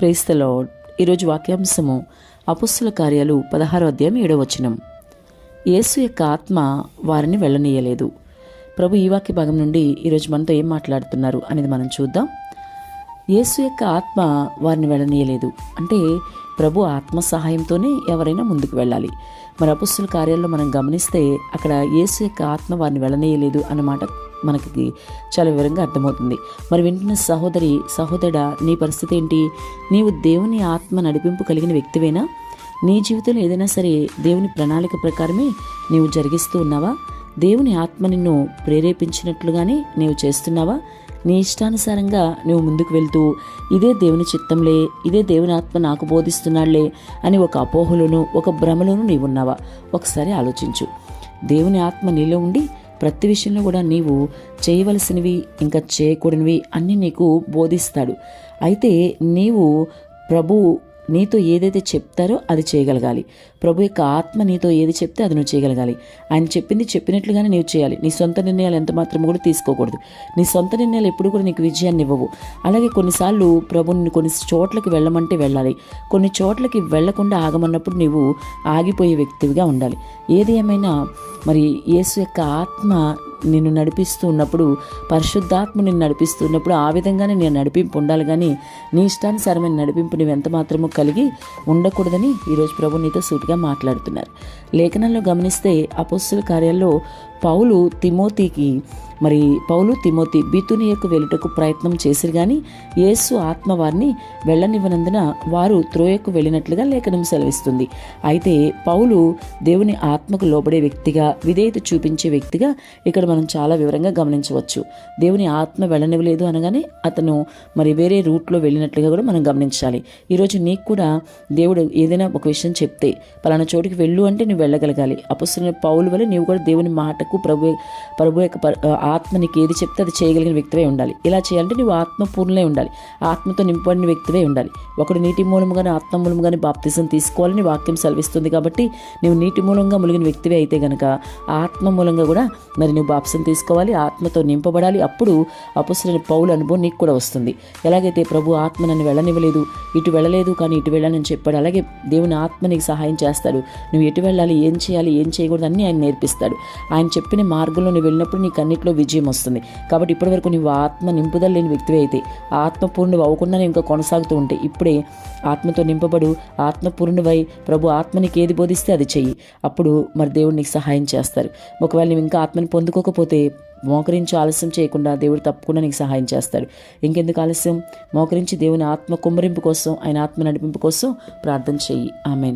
ప్రేస్తలో ఈరోజు వాక్యాంశము అపుస్తుల కార్యాలు పదహారో అధ్యాయం ఏడో వచనం. యేసు యొక్క ఆత్మ వారిని వెళ్ళనీయలేదు. ప్రభు ఈ వాక్య భాగం నుండి ఈరోజు మనతో ఏం మాట్లాడుతున్నారు అనేది మనం చూద్దాం. యేసు యొక్క ఆత్మ వారిని వెళ్ళనీయలేదు. అంటే ప్రభు ఆత్మ సహాయంతోనే ఎవరైనా ముందుకు వెళ్ళాలి. మరి అపుస్తుల కార్యాల్లో మనం గమనిస్తే అక్కడ యేసు యొక్క ఆత్మ వారిని వెళ్ళనీయలేదు అన్నమాట మనకి చాలా వివరంగా అర్థమవుతుంది. మరి వింటున్న సహోదరి సహోదరుడా నీ పరిస్థితి ఏంటి? నీవు దేవుని ఆత్మ నడిపింపు కలిగిన వ్యక్తివేనా? నీ జీవితంలో ఏదైనా సరే దేవుని ప్రణాళిక ప్రకారమే నీవు జరిగిస్తూ ఉన్నావా? దేవుని ఆత్మ నిన్ను ప్రేరేపించినట్లుగానే నీవు చేస్తున్నావా? నీ ఇష్టానుసారంగా నువ్వు ముందుకు వెళ్తూ ఇదే దేవుని చిత్తంలే ఇదే దేవుని ఆత్మ నాకు బోధిస్తున్నాడులే అని ఒక అపోహలోను ఒక భ్రమలోను నీవున్నావా ఒకసారి ఆలోచించు. దేవుని ఆత్మ నీలో ఉండి ప్రతి విషయంలో కూడా నీవు చేయవలసినవి ఇంకా చేయకూడనివి అన్నీ నీకు బోధిస్తాడు. అయితే నీవు ప్రభు నీతో ఏదైతే చెప్తారో అది చేయగలగాలి. ప్రభు యొక్క ఆత్మ నీతో ఏది చెప్తే అది నువ్వు చేయగలగాలి. ఆయన చెప్పింది చెప్పినట్లుగానే నువ్వు చేయాలి. నీ సొంత నిర్ణయాలు ఎంత మాత్రం కూడా తీసుకోకూడదు. నీ సొంత నిర్ణయాలు ఎప్పుడు కూడా నీకు విజయాన్ని ఇవ్వవు. అలాగే కొన్నిసార్లు ప్రభుని కొన్ని చోట్లకి వెళ్ళమంటే వెళ్ళాలి. కొన్ని చోట్లకి వెళ్ళకుండా ఆగమన్నప్పుడు నీవు ఆగిపోయే వ్యక్తివిగా ఉండాలి. ఏది ఏమైనా మరి యేసు యొక్క ఆత్మ నిన్ను నడిపిస్తూ ఉన్నప్పుడు పరిశుద్ధాత్మ నిన్ను నడిపిస్తూ ఉన్నప్పుడు ఆ విధంగానే నేను నడిపింపు ఉండాలి. కానీ నీ ఇష్టానుసారమైన నడిపింపు నువ్వు ఎంత మాత్రము కలిగి ఉండకూడదని ఈరోజు ప్రభు నీతో సూటిగా మాట్లాడుతున్నారు. లేఖనంలో గమనిస్తే అపోస్తుల కార్యాల్లో పౌలు తిమోతికి మరి పౌలు తిమోతి బితునియకు వెళ్ళుటకు ప్రయత్నం చేసిరు కానీ యేసు ఆత్మ వారిని వెళ్ళనివ్వనందున వారు త్రోయకు వెళ్ళినట్లుగా లేఖనం సెలవిస్తుంది. అయితే పౌలు దేవుని ఆత్మకు లోబడే వ్యక్తిగా విధేయత చూపించే వ్యక్తిగా ఇక్కడ మనం చాలా వివరంగా గమనించవచ్చు. దేవుని ఆత్మ వెళ్ళనివ్వలేదు అనగానే అతను మరి వేరే రూట్లో వెళ్ళినట్లుగా కూడా మనం గమనించాలి. ఈరోజు నీకు కూడా దేవుడు ఏదైనా ఒక విషయం చెప్తే పలానా చోటుకి వెళ్ళు అంటే నువ్వు వెళ్ళగలగాలి. అపస్తున్న పౌలు వల్ల నీవు కూడా దేవుని మాట మాటకు ప్రభు ప్రభు యొక్క ఆత్మ నీకు ఏది చెప్తే అది చేయగలిగిన వ్యక్తివే ఉండాలి. ఇలా చేయాలంటే నువ్వు ఆత్మపూర్ణలే ఉండాలి. ఆత్మతో నింపబడిన వ్యక్తివే ఉండాలి. ఒకడు నీటి మూలంగానే ఆత్మ మూలంగానే బాప్తిజం తీసుకోవాలని వాక్యం సెలవిస్తుంది కాబట్టి నువ్వు నీటి మూలంగా ములిగిన వ్యక్తివే అయితే గనక ఆత్మ మూలంగా కూడా మరి నువ్వు బాప్సం తీసుకోవాలి ఆత్మతో నింపబడాలి. అప్పుడు అపుసరైన పౌలు అనుభవం నీకు కూడా వస్తుంది. ఎలాగైతే ప్రభు ఆత్మ నన్ను వెళ్ళనివ్వలేదు ఇటు వెళ్ళలేదు కానీ ఇటు వెళ్ళాలని చెప్పాడు అలాగే దేవుని ఆత్మ నీకు సహాయం చేస్తాడు. నువ్వు ఎటు వెళ్ళాలి ఏం చేయాలి ఏం చేయకూడదు అన్నీ ఆయన నేర్పిస్తాడు. ఆయన చెప్పిన మార్గంలో నువ్వు వెళ్ళినప్పుడు నీకు అన్నింటిలో విజయం వస్తుంది. కాబట్టి ఇప్పటివరకు నువ్వు ఆత్మ నింపుదల లేని వ్యక్తివి అయితే ఆత్మపూర్ణుడు అవ్వకుండానే ఇంకా కొనసాగుతూ ఉంటే ఇప్పుడే ఆత్మతో నింపబడు ఆత్మపూర్ణువై ప్రభు ఆత్మ నీకు ఏది బోధిస్తే అది చెయ్యి. అప్పుడు మరి దేవుడు నీకు సహాయం చేస్తారు. ఒకవేళ నువ్వు ఇంకా ఆత్మని పొందుకోకపోతే మోకరించి ఆలస్యం చేయకుండా దేవుడు తప్పకుండా నీకు సహాయం చేస్తాడు. ఇంకెందుకు ఆలస్యం? మోకరించి దేవుని ఆత్మ కుమ్మరింపు కోసం ఆయన ఆత్మ నడిపింపు కోసం ప్రార్థన చెయ్యి. ఆమె